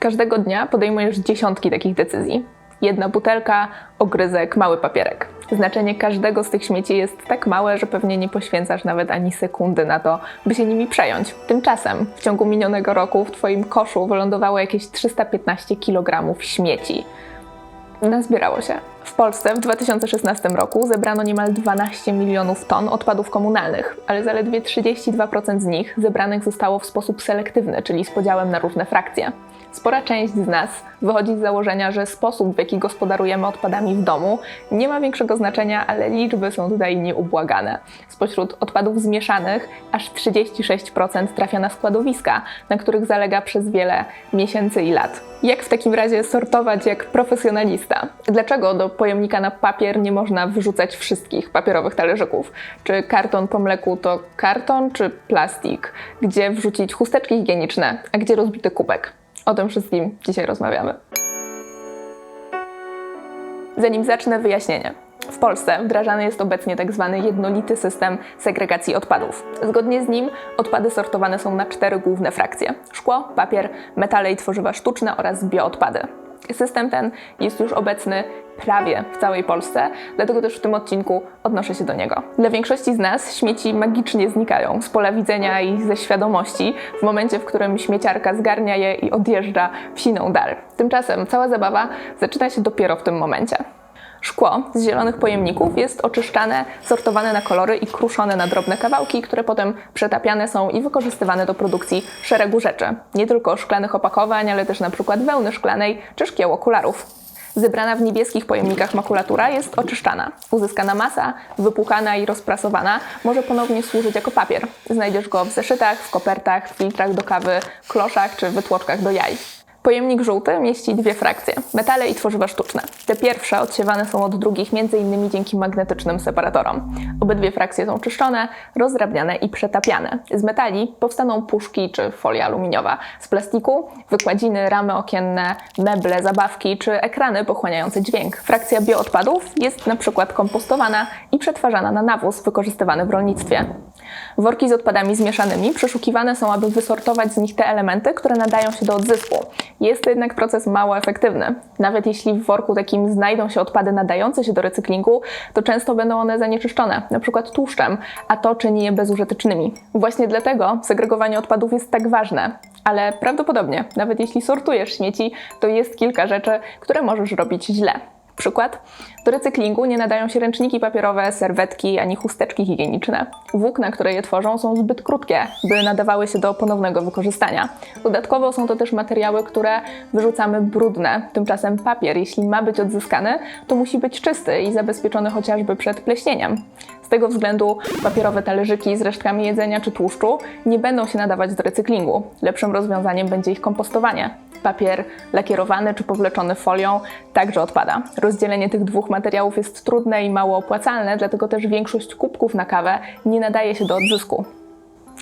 Każdego dnia podejmujesz dziesiątki takich decyzji. Jedna butelka, ogryzek, mały papierek. Znaczenie każdego z tych śmieci jest tak małe, że pewnie nie poświęcasz nawet ani sekundy na to, by się nimi przejąć. Tymczasem w ciągu minionego roku w Twoim koszu wylądowało jakieś 315 kg śmieci. Nazbierało się. W Polsce w 2016 roku zebrano niemal 12 milionów ton odpadów komunalnych, ale zaledwie 32% z nich zebranych zostało w sposób selektywny, czyli z podziałem na różne frakcje. Spora część z nas wychodzi z założenia, że sposób, w jaki gospodarujemy odpadami w domu, nie ma większego znaczenia, ale liczby są tutaj nieubłagane. Spośród odpadów zmieszanych aż 36% trafia na składowiska, na których zalega przez wiele miesięcy i lat. Jak w takim razie sortować jak profesjonalista? Dlaczego do pojemnika na papier nie można wyrzucać wszystkich papierowych talerzyków? Czy karton po mleku to karton czy plastik? Gdzie wrzucić chusteczki higieniczne, a gdzie rozbity kubek? O tym wszystkim dzisiaj rozmawiamy. Zanim zacznę wyjaśnienie. W Polsce wdrażany jest obecnie tak zwany jednolity system segregacji odpadów. Zgodnie z nim odpady sortowane są na cztery główne frakcje: szkło, papier, metale i tworzywa sztuczne oraz bioodpady. System ten jest już obecny prawie w całej Polsce, dlatego też w tym odcinku odnoszę się do niego. Dla większości z nas śmieci magicznie znikają z pola widzenia i ze świadomości w momencie, w którym śmieciarka zgarnia je i odjeżdża w siną dal. Tymczasem cała zabawa zaczyna się dopiero w tym momencie. Szkło z zielonych pojemników jest oczyszczane, sortowane na kolory i kruszone na drobne kawałki, które potem przetapiane są i wykorzystywane do produkcji szeregu rzeczy. Nie tylko szklanych opakowań, ale też przykład wełny szklanej czy szkieł okularów. Zebrana w niebieskich pojemnikach makulatura jest oczyszczana. Uzyskana masa, wypłukana i rozprasowana, może ponownie służyć jako papier. Znajdziesz go w zeszytach, w kopertach, w filtrach do kawy, kloszach czy wytłoczkach do jaj. Pojemnik żółty mieści dwie frakcje: metale i tworzywa sztuczne. Te pierwsze odsiewane są od drugich m.in. dzięki magnetycznym separatorom. Obydwie frakcje są czyszczone, rozdrabniane i przetapiane. Z metali powstaną puszki czy folia aluminiowa. Z plastiku wykładziny, ramy okienne, meble, zabawki czy ekrany pochłaniające dźwięk. Frakcja bioodpadów jest na przykład kompostowana i przetwarzana na nawóz wykorzystywany w rolnictwie. Worki z odpadami zmieszanymi przeszukiwane są, aby wysortować z nich te elementy, które nadają się do odzysku. Jest to jednak proces mało efektywny. Nawet jeśli w worku takim znajdą się odpady nadające się do recyklingu, to często będą one zanieczyszczone, np. tłuszczem, a to czyni je bezużytecznymi. Właśnie dlatego segregowanie odpadów jest tak ważne. Ale prawdopodobnie, nawet jeśli sortujesz śmieci, to jest kilka rzeczy, które możesz robić źle. Przykład. Do recyklingu nie nadają się ręczniki papierowe, serwetki ani chusteczki higieniczne. Włókna, które je tworzą, są zbyt krótkie, by nadawały się do ponownego wykorzystania. Dodatkowo są to też materiały, które wyrzucamy brudne. Tymczasem papier, jeśli ma być odzyskany, to musi być czysty i zabezpieczony chociażby przed pleśnieniem. Tego względu papierowe talerzyki z resztkami jedzenia czy tłuszczu nie będą się nadawać do recyklingu. Lepszym rozwiązaniem będzie ich kompostowanie. Papier lakierowany czy powleczony folią także odpada. Rozdzielenie tych dwóch materiałów jest trudne i mało opłacalne, dlatego też większość kubków na kawę nie nadaje się do odzysku.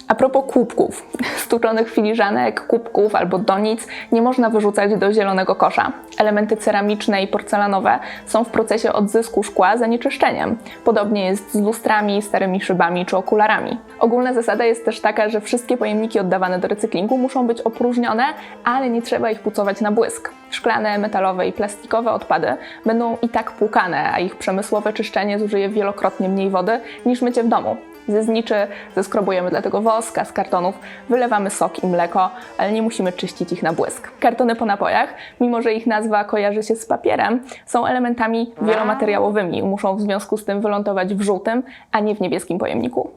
A propos kubków, stłuczonych filiżanek, kubków albo donic nie można wyrzucać do zielonego kosza. Elementy ceramiczne i porcelanowe są w procesie odzysku szkła zanieczyszczeniem. Podobnie jest z lustrami, starymi szybami czy okularami. Ogólna zasada jest też taka, że wszystkie pojemniki oddawane do recyklingu muszą być opróżnione, ale nie trzeba ich pucować na błysk. Szklane, metalowe i plastikowe odpady będą i tak płukane, a ich przemysłowe czyszczenie zużyje wielokrotnie mniej wody niż mycie w domu. Ze zniczy zeskrobujemy dlatego wosk, a z kartonów wylewamy sok i mleko, ale nie musimy czyścić ich na błysk. Kartony po napojach, mimo że ich nazwa kojarzy się z papierem, są elementami wielomateriałowymi i muszą w związku z tym wylądować w żółtym, a nie w niebieskim pojemniku.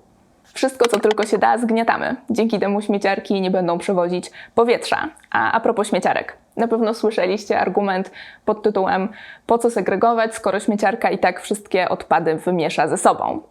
Wszystko, co tylko się da, zgniatamy. Dzięki temu śmieciarki nie będą przewozić powietrza. A a propos śmieciarek. Na pewno słyszeliście argument pod tytułem po co segregować, skoro śmieciarka i tak wszystkie odpady wymiesza ze sobą.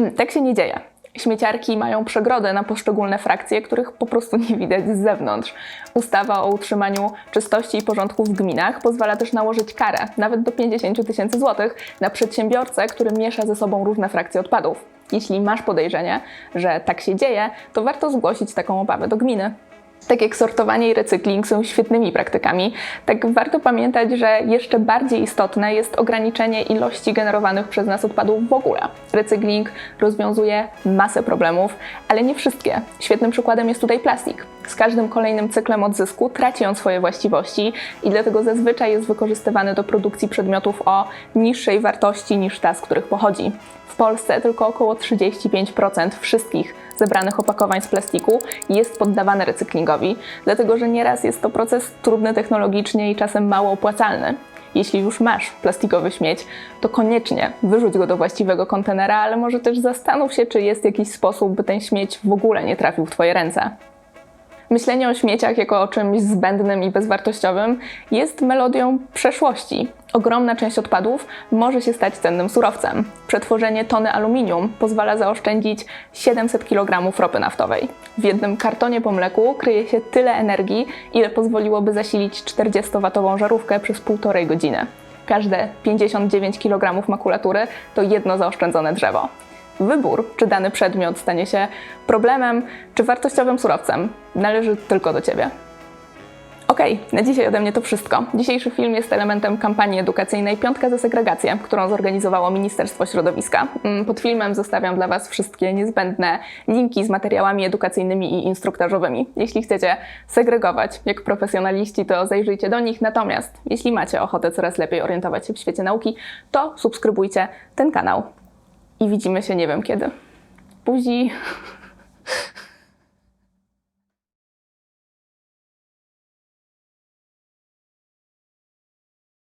tak się nie dzieje. Śmieciarki mają przegrody na poszczególne frakcje, których po prostu nie widać z zewnątrz. Ustawa o utrzymaniu czystości i porządku w gminach pozwala też nałożyć karę, nawet do 50 tysięcy złotych, na przedsiębiorcę, który miesza ze sobą różne frakcje odpadów. Jeśli masz podejrzenie, że tak się dzieje, to warto zgłosić taką obawę do gminy. Tak jak sortowanie i recykling są świetnymi praktykami, tak warto pamiętać, że jeszcze bardziej istotne jest ograniczenie ilości generowanych przez nas odpadów w ogóle. Recykling rozwiązuje masę problemów, ale nie wszystkie. Świetnym przykładem jest tutaj plastik. Z każdym kolejnym cyklem odzysku traci on swoje właściwości i dlatego zazwyczaj jest wykorzystywany do produkcji przedmiotów o niższej wartości niż ta, z których pochodzi. W Polsce tylko około 35% wszystkich zebranych opakowań z plastiku jest poddawane recyklingowi, dlatego że nieraz jest to proces trudny technologicznie i czasem mało opłacalny. Jeśli już masz plastikowy śmieć, to koniecznie wyrzuć go do właściwego kontenera, ale może też zastanów się, czy jest jakiś sposób, by ten śmieć w ogóle nie trafił w Twoje ręce. Myślenie o śmieciach jako o czymś zbędnym i bezwartościowym jest melodią przeszłości. Ogromna część odpadów może się stać cennym surowcem. Przetworzenie tony aluminium pozwala zaoszczędzić 700 kg ropy naftowej. W jednym kartonie po mleku kryje się tyle energii, ile pozwoliłoby zasilić 40-watową żarówkę przez półtorej godziny. Każde 59 kg makulatury to jedno zaoszczędzone drzewo. Wybór, czy dany przedmiot stanie się problemem czy wartościowym surowcem, należy tylko do Ciebie. Okej, na dzisiaj ode mnie to wszystko. Dzisiejszy film jest elementem kampanii edukacyjnej Piątka za segregację, którą zorganizowało Ministerstwo Środowiska. Mm, Pod filmem zostawiam dla Was wszystkie niezbędne linki z materiałami edukacyjnymi i instruktażowymi. Jeśli chcecie segregować jak profesjonaliści, to zajrzyjcie do nich. Natomiast jeśli macie ochotę coraz lepiej orientować się w świecie nauki, to subskrybujcie ten kanał. I widzimy się nie wiem kiedy. Buzi!